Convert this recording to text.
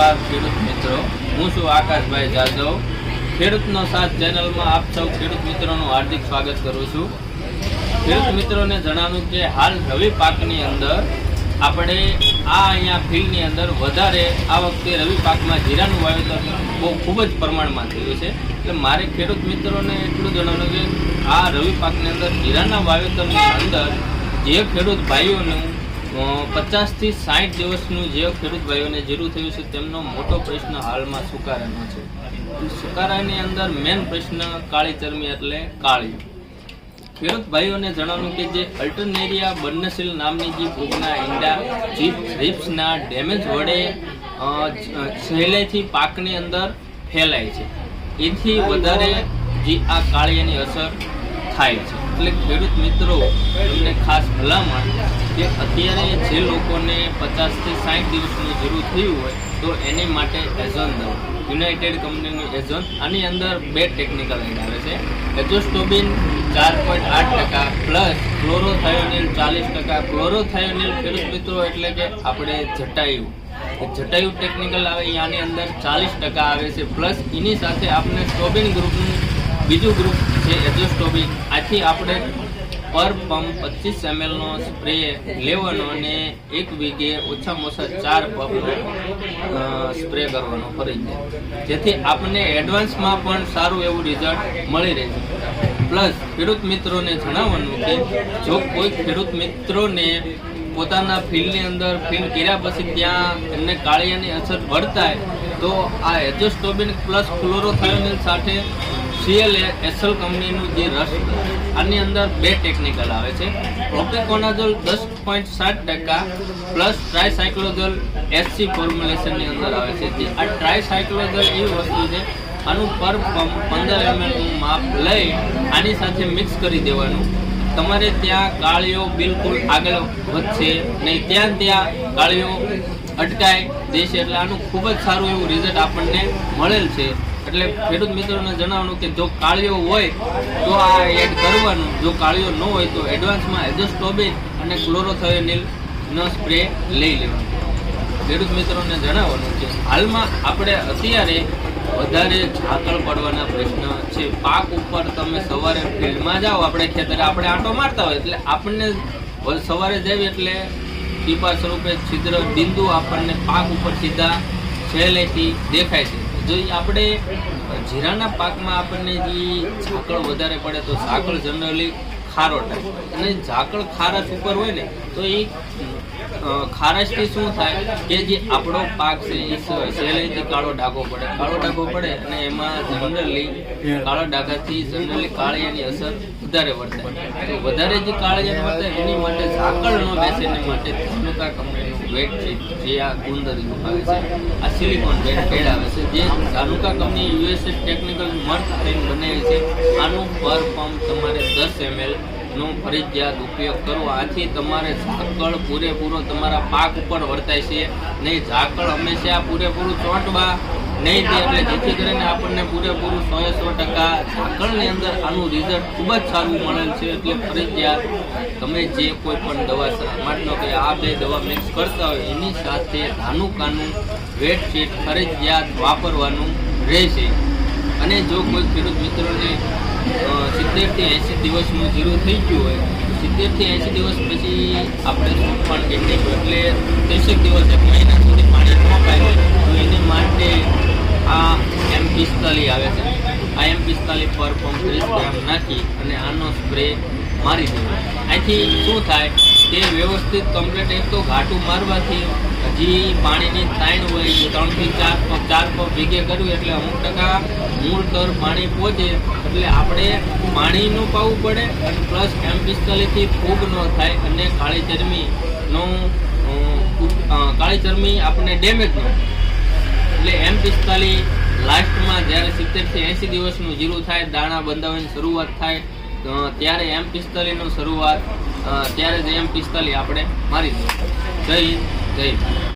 નમસ્કાર ખેડૂત મિત્રો. હું છું આકાશભાઈ જાદવ. ખેડૂતનો સાથ ચેનલમાં આપ સૌ ખેડૂત મિત્રોનું હાર્દિક સ્વાગત કરું છું. ખેડૂત મિત્રોને જણાવ્યું કે હાલ રવિ પાકની અંદર આપણે આ અહીંયા ફિલ્ડની અંદર વધારે આ વખતે રવિ પાકમાં જીરાનું વાવેતર બહુ ખૂબ જ પ્રમાણમાં થયું છે. એટલે મારે ખેડૂત મિત્રોને એટલું જણાવ્યું કે આ રવિ પાકની અંદર જીરાના વાવેતરની અંદર જે ખેડૂત ભાઈઓનું પચાસથી સાઠ દિવસનું જે ખેડૂત ભાઈઓને જીરું થયું છે, તેમનો મોટો પ્રશ્ન હાલમાં સુકારાનો છે. સુકારાની અંદર મેન પ્રશ્ન કાળી ચરમી એટલે કાળી. ખેડૂત ભાઈઓને જણાવ્યું કે જે અલ્ટરનેરિયા બર્નસીલ નામની જે ફૂગના ઈંડા, જીપ, રીપ્સના ડેમેજ વડે સહેલાઈથી પાકની અંદર ફેલાય છે. એથી વધારે જે આ કાળીયાની અસર થાય છે. એટલે ખેડૂત મિત્રો, તમને ખાસ ભલામણ કે અત્યારે જે લોકોને પચાસથી સાઠ દિવસની જરૂર થયું હોય, તો એની માટે એઝોન દવા યુનાઇટેડ કંપનીનું એઝોન આની અંદર બે ટેકનિકલ એડ આવે છે. એજોસ્ટોબિન ચાર પોઈન્ટ આઠ ટકા પ્લસ ક્લોરોથાયોનિલ ચાલીસ ટકા. ક્લોરોથાયોનિલ ખેડૂત મિત્રો એટલે કે આપણે જટાયુ. જટાયુ ટેકનિકલ આવે આની અંદર ચાલીસ ટકા આવે છે. પ્લસ એની સાથે આપણે સ્ટોબિન ગ્રુપનું બીજું ગ્રુપ છે એજોસ્ટોબિન આથી આપણે પર પંપ પચીસ એમએલનો સ્પ્રે લેવાનો અને એક વીઘે ઓછામાં ઓછા ચાર પંપનો સ્પ્રે કરવાનો ફરજિયાત જેથી આપણને એડવાન્સમાં પણ સારું એવું રિઝલ્ટ મળી રહે છે. પ્લસ ખેડૂત મિત્રોને જણાવવાનું કે જો કોઈ ખેડૂત મિત્રોને પોતાના ફિલ્ડની અંદર ફિલ્ડ કર્યા પછી ત્યાં એમને કાળિયાની અસર વર્તાય તો આ એજોસ્ટોબિન પ્લસ ક્લોરોથાયોનિલ સાથે સીએલ એસએલ કંપનીનું જે રસ આની અંદર બે ટેકનિકલ આવે છે. પ્રોપેકોનાઝોલ દસ પોઈન્ટ સાત ટકા પ્લસ ટ્રાયસાયક્લોઝોલ એસસી ફોર્મ્યુલેશનની અંદર આવે છે. જે આ ટ્રાયસાયક્લોઝોલ એવી વસ્તુ છે, આનું પર પંદર એમએલનું માપ લઈ આની સાથે મિક્સ કરી દેવાનું. તમારે ત્યાં કાળીઓ બિલકુલ આગળ વધશે નહીં. ત્યાં ત્યાં કાળીઓ અટકાય દેશે એટલે આનું ખૂબ જ સારું એવું રિઝલ્ટ આપણને મળેલ છે. એટલે ખેડૂત મિત્રોને જણાવવાનું કે જો કાળીઓ હોય, તો આ એડ કરવાનું. જો કાળીઓ ન હોય, તો એડવાન્સમાં એઝોસ્ટોબિન અને ક્લોરોથયોનિલ નો સ્પ્રે લઈ લેવાનો. ખેડૂત મિત્રોને જણાવવાનું કે હાલમાં આપણે અત્યારે વધારે ઝાકળ પડવાના પ્રશ્ન છે. પાક ઉપર તમે સવારે ફિલ્ડમાં જાઓ, આપણે ખેતરે આપણે આંટો મારતા હોય, એટલે આપણને સવારે જઈએ એટલે ટીપા સ્વરૂપે છિદ્ર બિંદુ આપણને પાક ઉપર સીધા સહેલેથી દેખાય છે. જો આપણે જીરાના પાકમાં આપણને જે ઝાકળ વધારે પડે તો ઝાકળ જનરલી ખારો થાય. અને ઝાકળ ખારશ ઉપર હોય ને, તો એ ખારશથી શું થાય કે જે આપણો પાક છે એ સહેલાઈથી કાળો ડાઘો પડે. કાળો ડાઘો પડે અને એમાં જનરલી કાળા ડાઘાથી જનરલી કાળિયાની અસર વધારે વર્તાય. તો વધારે જે કાળિયાની વર્તાય એની માટે ઝાકળ ન બેસે, એની માટે ધનુકા કંપનીનું વેટ છે, જે આ ગુંદરીનું આવે છે. આ સિલિકોન વેટ પેડ આવે છે, જે ધાનુકા કંપની યુએસએ ટેકનિકલ મર્ક થઈને બનાવી છે. આનું પર પંપ તમારે દસ એમએલ નો ફરજિયાત ઉપયોગ કરવો. આથી તમારે ઝાકળ પૂરેપૂરો તમારા પાક ઉપર વર્તાય છે. નહીં, ઝાકળ હંમેશા પૂરેપૂરું ચોંટવા નહીં દે એટલે જેથી કરીને આપણને પૂરેપૂરું સો સો ટકા ઝાકળની અંદર આનું રિઝલ્ટ ખૂબ જ સારું મળેલ છે. એટલે ફરજિયાત તમે જે કોઈ પણ દવા માનો કે આ બે દવા મિક્સ કરતા હોય, એની સાથે ધાનુકાનું વેટ શીટ ફરજિયાત વાપરવાનું રહેશે. અને જો કોઈ ખેડૂત મિત્રોને સિત્તેરથી એંસી દિવસનું જીરું થઈ ગયું હોય, સિત્તેરથી એંસી દિવસ પછી આપણે પણ કેટલીક એટલે ત્રીસેક દિવસ એક મહિના સુધી પાણી ન પાય તો એની માટે આ એમ પિસ્તાલી આવે છે આ એમ પિસ્તાલી પર પંપ ત્રીસ ગ્રામ નાખી અને આનો મારી દેવું આથી શું થાય? કે વ્યવસ્થિત કમ્પ્લીટ એક તો ઘાટું મારવાથી હજી પાણીની તાણ હોય ત્રણથી ચાર પગ ચાર પગ ભેગે કરવી એટલે અમુક ટકા મૂળ તર પાણી પહોંચે. એટલે આપણે પાણીનું પાવું પડે અને પ્લસ એમ પિસ્તાલીસથી ફૂગ ન થાય અને કાળી ચરમીનો કાળી ચરમી આપણને ડેમેજ ન એટલે એમ પિસ્તાલીસ લાસ્ટમાં જ્યારે સિત્તેરથી એંસી દિવસનું જીરું થાય, દાણા બંધાવવાની શરૂઆત થાય ત્યારે એમ પિસ્તાલીસનું શરૂઆત ત્યારે જ એમ પિસ્તાલીસ આપણે મારી દઈએ. જય હિન્દ, જય